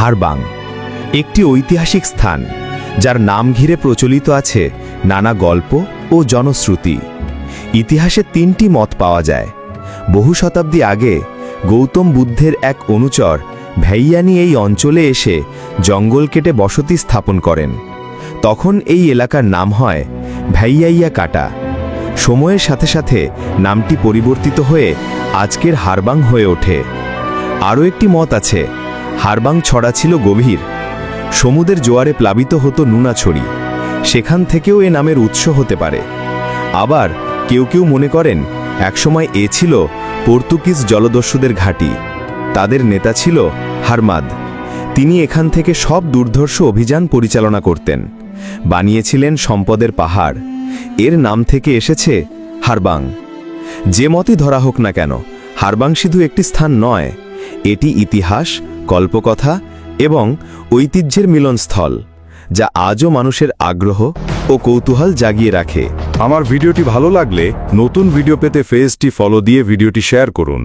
হারবাং, একটি ঐতিহাসিক স্থান, যার নাম ঘিরে প্রচলিত আছে নানা গল্প ও জনশ্রুতি। ইতিহাসে তিনটি মত পাওয়া যায়। বহু শতাব্দী আগে গৌতম বুদ্ধের এক অনুচর ভেইয়ানি এই অঞ্চলে এসে জঙ্গল কেটে বসতি স্থাপন করেন। তখন এই এলাকার নাম হয় ভেইয়াইয়া কাটা সময়ের সাথে সাথে নামটি পরিবর্তিত হয়ে আজকের হারবাং হয়ে ওঠে। আরও একটি মত আছে হারবাং ছড়া ছিল গভীর। সমুদ্রের জোয়ারে প্লাবিত হতো নুনাছড়ি সেখান থেকেও এ নামের উৎস হতে পারে। আবার কেউ কেউ মনে করেন, একসময় এ ছিল পর্তুগিজ জলদস্যুদের ঘাঁটি। তাদের নেতা ছিল হারমাদ। তিনি এখান থেকে সব দুর্ধর্ষ অভিযান পরিচালনা করতেন। বানিয়েছিলেন সম্পদের পাহাড়। এর নাম থেকে এসেছে হারবাং। যে মতই ধরা হোক না কেন, হারবাং শুধু একটি স্থান নয়, এটি ইতিহাস কল্পকথা এবং ঐতিহ্যের মিলনস্থল, যা আজও মানুষের আগ্রহ ও কৌতূহল জাগিয়ে রাখে। আমার ভিডিওটি ভালো লাগলে নতুন ভিডিও পেতে ফেজটি ফলো দিয়ে ভিডিওটি শেয়ার করুন।